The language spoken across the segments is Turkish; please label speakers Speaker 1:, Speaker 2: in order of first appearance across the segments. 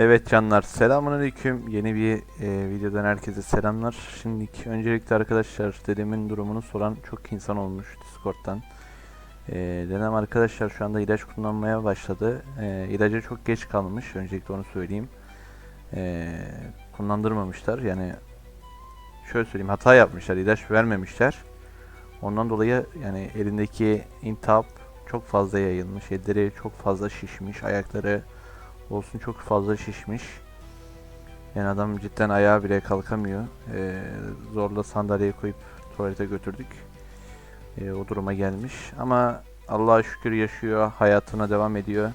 Speaker 1: Evet canlar selamünaleyküm. Yeni bir e, videodan herkese selamlar. Şimdi öncelikle arkadaşlar dedemin durumunu soran çok insan olmuş Discord'dan. E, dedem arkadaşlar şu anda ilaç kullanmaya başladı. E, ilaca çok geç kalmış. Öncelikle onu söyleyeyim. E, kullandırmamışlar. Yani şöyle söyleyeyim hata yapmışlar. ilaç vermemişler. Ondan dolayı yani elindeki intihap çok fazla yayılmış. Elleri çok fazla şişmiş. Ayakları olsun çok fazla şişmiş. Yani adam cidden ayağa bile kalkamıyor. Ee, zorla sandalyeye koyup tuvalete götürdük. Ee, o duruma gelmiş. Ama Allah'a şükür yaşıyor. Hayatına devam ediyor.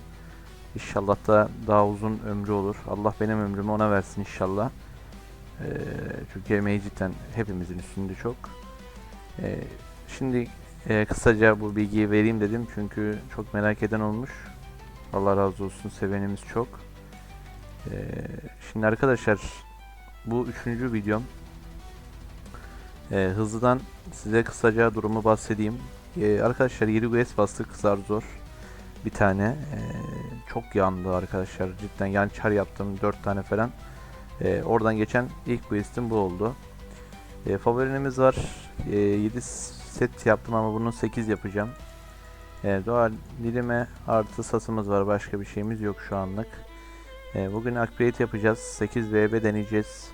Speaker 1: İnşallah da daha uzun ömrü olur. Allah benim ömrümü ona versin inşallah. Ee, çünkü emeği cidden hepimizin üstünde çok. Ee, şimdi e, kısaca bu bilgiyi vereyim dedim. Çünkü çok merak eden olmuş. Allah razı olsun sevenimiz çok. Ee, şimdi arkadaşlar bu üçüncü videom. Ee, hızlıdan size kısaca durumu bahsedeyim. Ee, arkadaşlar 7 US bastık zar zor. Bir tane. Ee, çok yandı arkadaşlar. Cidden yan çar yaptım 4 tane falan. Ee, oradan geçen ilk quest'im bu oldu. Ee, favorinimiz var. Ee, 7 set yaptım ama bunun 8 yapacağım. Ee, doğal dilime artı sasımız var. Başka bir şeyimiz yok şu anlık. Ee, bugün upgrade yapacağız. 8 VB deneyeceğiz.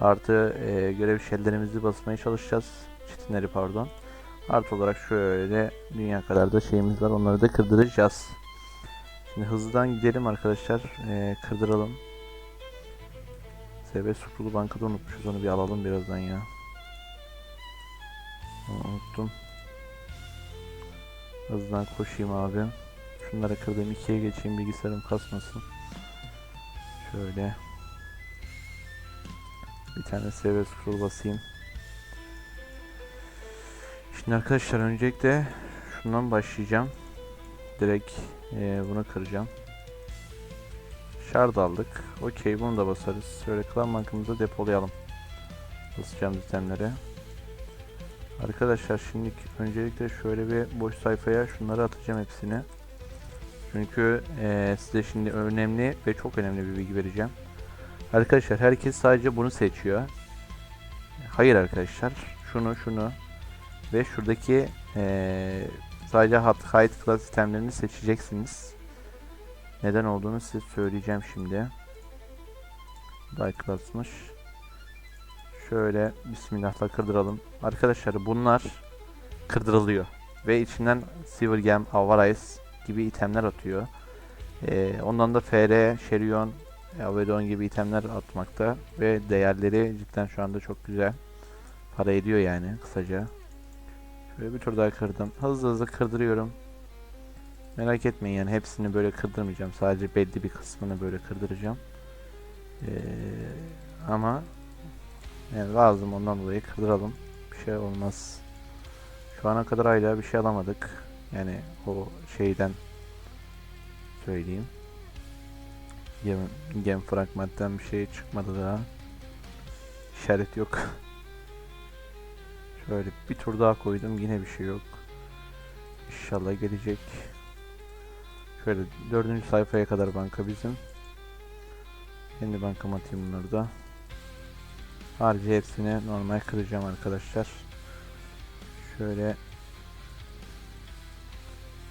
Speaker 1: Artı e, görev shelllerimizi basmaya çalışacağız. Çitinleri pardon. Artı olarak şöyle dünya kadar da şeyimiz var. Onları da kırdıracağız. Şimdi hızlıdan gidelim arkadaşlar. Ee, kırdıralım. SB Sukulu Banka'da unutmuşuz. Onu bir alalım birazdan ya. Unuttum. Hızdan koşayım abi. Şunları kırdım ikiye geçeyim bilgisayarım kasmasın. Şöyle. Bir tane seviye scroll basayım. Şimdi arkadaşlar öncelikle şundan başlayacağım. Direkt eee, bunu kıracağım. Shard aldık. Okey bunu da basarız. Şöyle klan bankımıza depolayalım. Basacağım itemleri. Arkadaşlar şimdi öncelikle şöyle bir boş sayfaya şunları atacağım hepsini. Çünkü eee, size şimdi önemli ve çok önemli bir bilgi vereceğim. Arkadaşlar herkes sadece bunu seçiyor. Hayır arkadaşlar. Şunu şunu ve şuradaki eee, sadece height class sistemlerini seçeceksiniz. Neden olduğunu size söyleyeceğim şimdi. High class'mış. Şöyle bismillahla kırdıralım. Arkadaşlar bunlar kırdırılıyor. Ve içinden Silver Gem, Avarice gibi itemler atıyor. Ee, ondan da FR, Şerion, Avedon gibi itemler atmakta. Ve değerleri cidden şu anda çok güzel. Para ediyor yani kısaca. Şöyle bir tur daha kırdım. Hızlı hızlı kırdırıyorum. Merak etmeyin yani hepsini böyle kırdırmayacağım. Sadece belli bir kısmını böyle kırdıracağım. Ee, ama yani lazım ondan dolayı kırdıralım. Bir şey olmaz. Şu ana kadar hala bir şey alamadık. Yani o şeyden söyleyeyim. Gem, gem fragmentten bir şey çıkmadı daha. İşaret yok. Şöyle bir tur daha koydum yine bir şey yok. İnşallah gelecek. Şöyle dördüncü sayfaya kadar banka bizim. Kendi bankama atayım bunları da. Harcı hepsini normal kıracağım arkadaşlar. Şöyle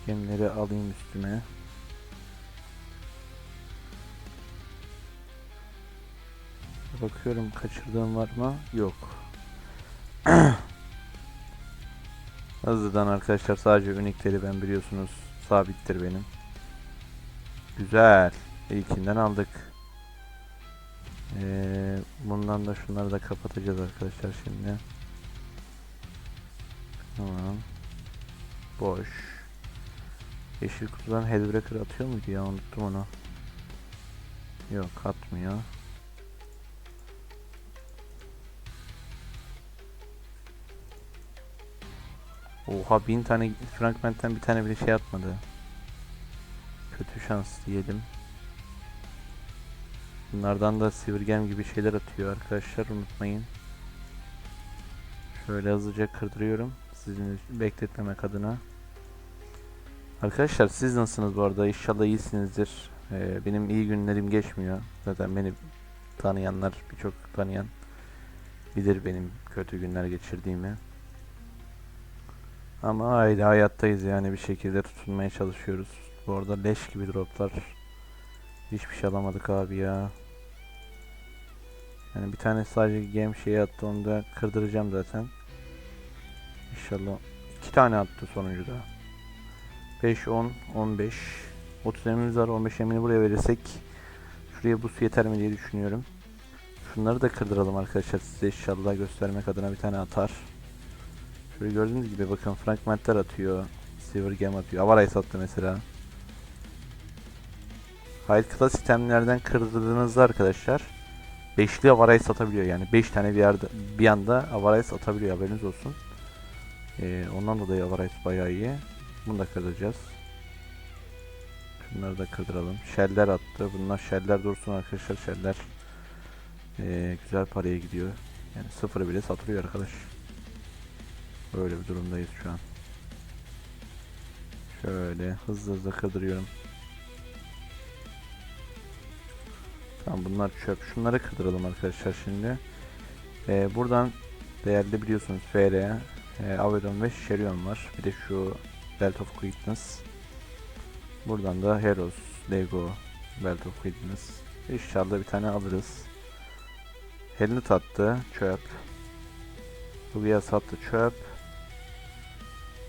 Speaker 1: gemleri alayım üstüme. Bakıyorum kaçırdığım var mı? Yok. Hızlıdan arkadaşlar sadece unikleri ben biliyorsunuz sabittir benim. Güzel. İlkinden aldık. Ee, bundan da şunları da kapatacağız arkadaşlar şimdi. Tamam. Boş. Yeşil kutudan Hellbreaker atıyor muydu ya unuttum onu. Yok atmıyor. Oha bin tane fragmentten bir tane bile şey atmadı. Kötü şans diyelim. Bunlardan da Silvergem gibi şeyler atıyor arkadaşlar unutmayın. Şöyle hızlıca kırdırıyorum. Sizin bekletmemek adına. Arkadaşlar siz nasılsınız bu arada? İnşallah iyisinizdir. Ee, benim iyi günlerim geçmiyor. Zaten beni tanıyanlar, birçok tanıyan bilir benim kötü günler geçirdiğimi. Ama aile hayattayız yani bir şekilde tutunmaya çalışıyoruz. Bu arada leş gibi droplar. Hiçbir şey alamadık abi ya. Yani bir tane sadece game şeyi attı onu da kırdıracağım zaten. İnşallah. iki tane attı sonuncuda. 5, 10, 15. 30 emimiz var. 15 emini buraya verirsek şuraya bus yeter mi diye düşünüyorum. Şunları da kırdıralım arkadaşlar size inşallah göstermek adına bir tane atar. Şöyle gördüğünüz gibi bakın fragmentler atıyor. Silver Gem atıyor. Avarice attı mesela. Class sistemlerden kırdırdığınızda arkadaşlar beşli Avarice satabiliyor yani 5 tane bir yerde bir anda Avarice atabiliyor haberiniz olsun. Ee, ondan dolayı Avarice bayağı iyi. Bunu da kırdıracağız. Şunları da kırdıralım. Shell'ler attı. Bunlar shell'ler dursun arkadaşlar. Shell'ler ee, güzel paraya gidiyor. Yani sıfırı bile satılıyor arkadaş. Böyle bir durumdayız şu an. Şöyle hızlı hızlı kırdırıyorum. Tamam bunlar çöp. Şunları kırdıralım arkadaşlar şimdi. Ee, buradan değerli biliyorsunuz FR, e, Avedon ve Sherion var. Bir de şu Belt of Quickness. Buradan da Heroes, Lego, Belt of Quickness. İnşallah bir tane alırız. Helmut attı. Çöp. Lugia attı. Çöp.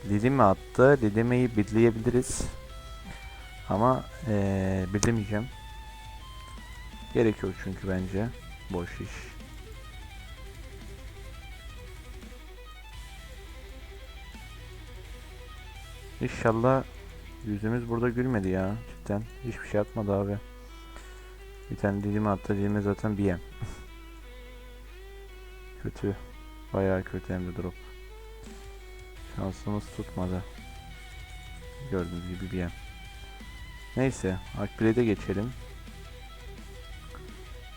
Speaker 1: Lilimi attı. Lilime'yi birleyebiliriz. Ama ee, birlemeyeceğim. Gerek çünkü bence. Boş iş. İnşallah yüzümüz burada gülmedi ya cidden. Hiçbir şey atmadı abi. Bir tane dilimi attı. Dilime zaten bir yem. kötü. Bayağı kötü hem de drop. Şansımız tutmadı. Gördüğünüz gibi bir yem. Neyse. Akbile'de geçelim.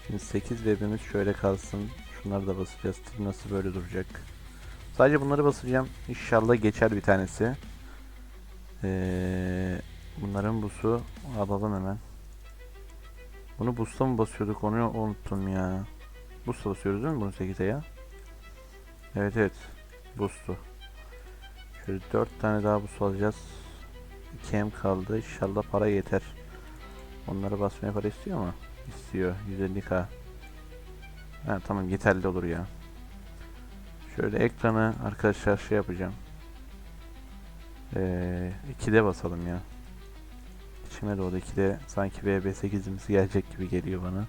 Speaker 1: Şimdi 8 webimiz şöyle kalsın. Şunları da basacağız. Tip nasıl böyle duracak. Sadece bunları basacağım. İnşallah geçer bir tanesi. Ee, bunların busu alalım hemen. Bunu busta mı basıyorduk onu unuttum ya. Busta basıyoruz değil mi bunu 8'e ya? Evet evet. Bustu. Şöyle 4 tane daha bus alacağız. 2M kaldı. İnşallah para yeter. Onları basmaya para istiyor mu? İstiyor. 150k. Ha, tamam yeterli olur ya. Şöyle ekranı arkadaşlar şey yapacağım. Ee, 2'de basalım ya. İçime doğdu 2'de sanki VB8'imiz gelecek gibi geliyor bana.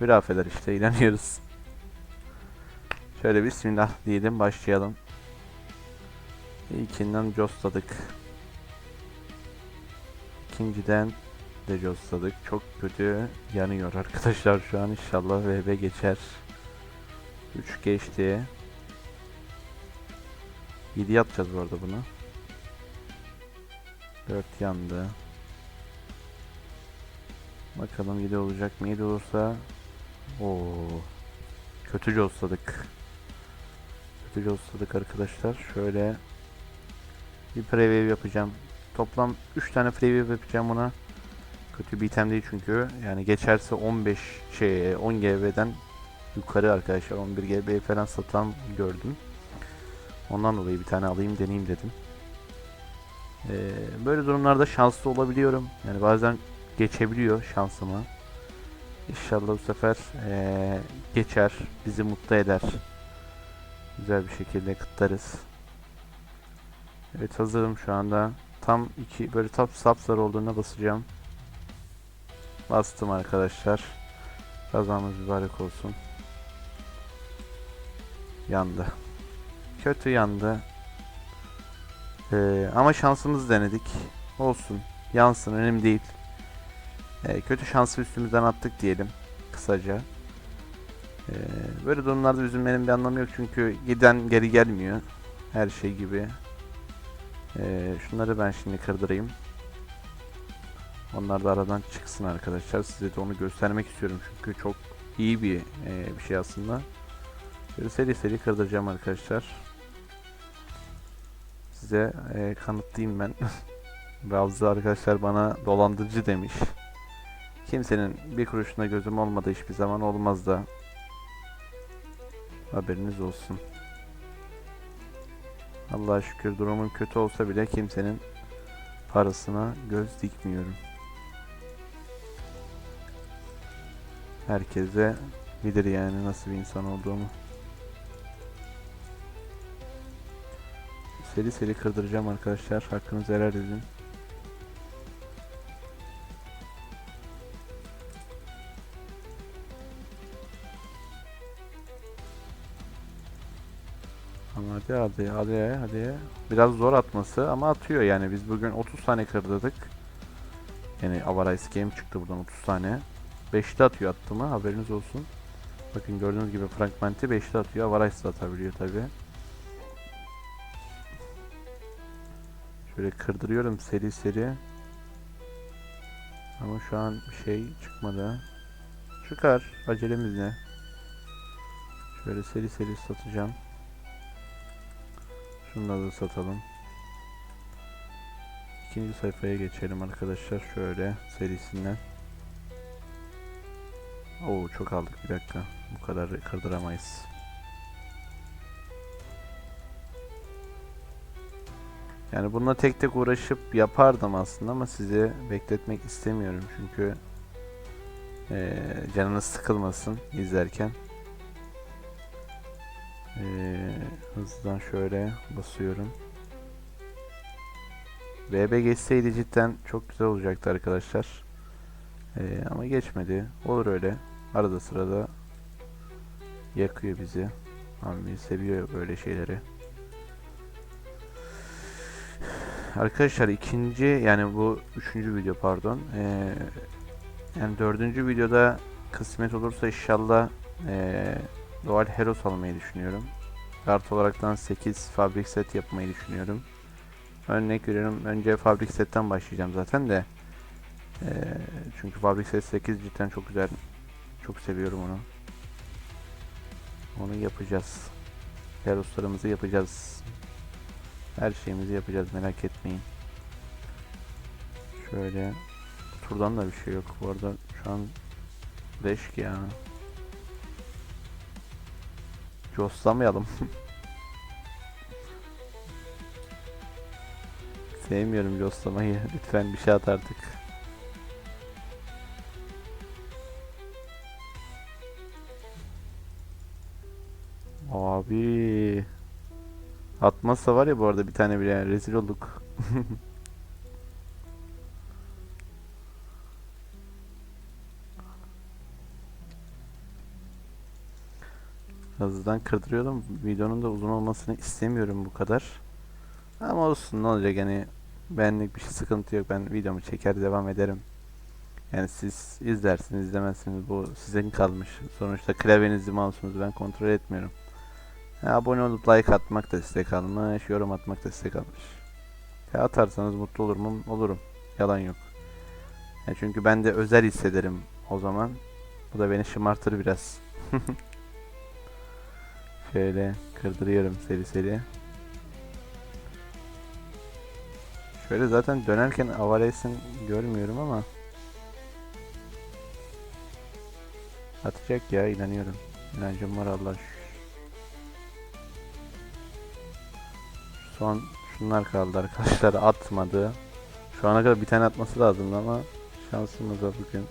Speaker 1: Hürafeler işte inanıyoruz. Şöyle bismillah diyelim başlayalım. İlkinden jostladık. İkinciden de jostladık. Çok kötü yanıyor arkadaşlar şu an. İnşallah VB geçer. 3 geçti. 7 yapacağız bu arada bunu. 4 yandı. Bakalım 7 olacak mı? 7 olursa o kötü jostladık. Kötü jostladık arkadaşlar. Şöyle bir preview yapacağım. Toplam 3 tane preview yapacağım ona. Kötü bir item değil çünkü. Yani geçerse 15 şey 10 GB'den yukarı arkadaşlar 11 GB falan satan gördüm. Ondan dolayı bir tane alayım deneyeyim dedim. Ee, böyle durumlarda şanslı olabiliyorum. Yani bazen geçebiliyor şansımı. İnşallah bu sefer ee, geçer, bizi mutlu eder. Güzel bir şekilde kutlarız. Evet hazırım şu anda. Tam iki böyle top sapsarı olduğuna basacağım. Bastım arkadaşlar. Kazamız mübarek olsun. Yandı. Kötü yandı. Ee, ama şansımızı denedik. Olsun. Yansın. Önemli değil. Ee, kötü şansı üstümüzden attık diyelim. Kısaca. Ee, böyle durumlarda üzülmenin bir anlamı yok. Çünkü giden geri gelmiyor. Her şey gibi. Ee, şunları ben şimdi kırdırayım. Onlar da aradan çıksın arkadaşlar. Size de onu göstermek istiyorum. Çünkü çok iyi bir e, bir şey aslında. Böyle seri seri kırdıracağım arkadaşlar. Size e, kanıtlayayım ben. Bazı arkadaşlar bana dolandırıcı demiş. Kimsenin bir kuruşuna gözüm olmadı hiçbir zaman olmaz da. Haberiniz olsun. Allah'a şükür durumum kötü olsa bile kimsenin parasına göz dikmiyorum. Herkese bilir yani nasıl bir insan olduğumu. Seri seri kırdıracağım arkadaşlar. Hakkınızı helal edin. Hadi hadi hadi hadi. Biraz zor atması ama atıyor yani. Biz bugün 30 tane kırdırdık. Yani Avarice Game çıktı buradan 30 tane. 5'te atıyor attı mı haberiniz olsun. Bakın gördüğünüz gibi Fragment'i 5'te atıyor. Avarice atabiliyor tabi. Şöyle kırdırıyorum seri seri. Ama şu an bir şey çıkmadı. Çıkar. Acelemiz ne? Şöyle seri seri satacağım. Şunları da satalım. İkinci sayfaya geçelim arkadaşlar. Şöyle serisinden. Oo çok aldık bir dakika. Bu kadar kırdıramayız. Yani bununla tek tek uğraşıp yapardım aslında ama sizi bekletmek istemiyorum çünkü eee canınız sıkılmasın izlerken. Eee hızlıdan şöyle basıyorum. BB geçseydi cidden çok güzel olacaktı arkadaşlar. Eee, ama geçmedi. Olur öyle. Arada sırada yakıyor bizi. Abi seviyor böyle şeyleri. Arkadaşlar ikinci yani bu üçüncü video pardon. Ee, yani dördüncü videoda kısmet olursa inşallah ee, Doğal Heros almayı düşünüyorum. Kart olaraktan 8 fabrik set yapmayı düşünüyorum. Örnek veriyorum önce fabrik setten başlayacağım zaten de. Ee, çünkü fabrik set 8 cidden çok güzel. Çok seviyorum onu. Onu yapacağız. Heroslarımızı yapacağız. Her şeyimizi yapacağız merak etmeyin. Şöyle turdan da bir şey yok. Bu arada şu an leş ya. Coslamayalım. Sevmiyorum coslamayı. Lütfen bir şey at artık. Abi. Atmazsa var ya bu arada bir tane bile yani rezil olduk. Hızlıdan kırdırıyordum. Videonun da uzun olmasını istemiyorum bu kadar. Ama olsun ne olacak yani benlik bir şey sıkıntı yok. Ben videomu çeker devam ederim. Yani siz izlersiniz izlemezsiniz bu sizin kalmış. Sonuçta klavyenizi mouse'unuzu ben kontrol etmiyorum. Ya, abone olup like atmak da size kalmış, yorum atmak da size kalmış. Ya atarsanız mutlu olur mu? Olurum. Yalan yok. Ya çünkü ben de özel hissederim o zaman. Bu da beni şımartır biraz. Şöyle kırdırıyorum seri seri. Şöyle zaten dönerken Avares'in görmüyorum ama atacak ya inanıyorum. İnancım var Allah şükür. Son şunlar kaldı arkadaşlar atmadı. Şu ana kadar bir tane atması lazımdı ama şansımıza bugün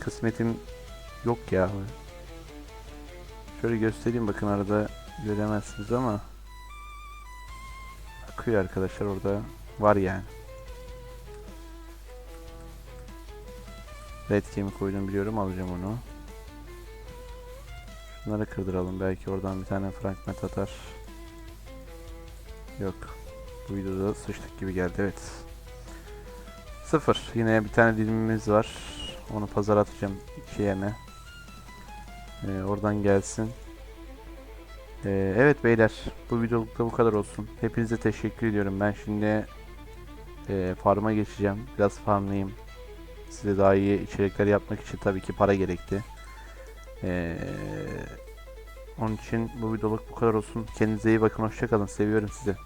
Speaker 1: kısmetim yok ya. Şöyle göstereyim bakın arada göremezsiniz ama akıyor arkadaşlar orada var yani. Red Key'imi koydum biliyorum alacağım onu. Şunları kırdıralım belki oradan bir tane fragment atar. Yok. Bu videoda sıçtık gibi geldi evet. Sıfır. Yine bir tane dilimimiz var. Onu pazar atacağım iki yeme. Ee, oradan gelsin. Ee, evet beyler. Bu videolukta bu kadar olsun. Hepinize teşekkür ediyorum. Ben şimdi e, farma geçeceğim. Biraz farmlayayım. Size daha iyi içerikler yapmak için tabii ki para gerekti. Ee, onun için bu videoluk bu kadar olsun. Kendinize iyi bakın. Hoşçakalın. Seviyorum sizi.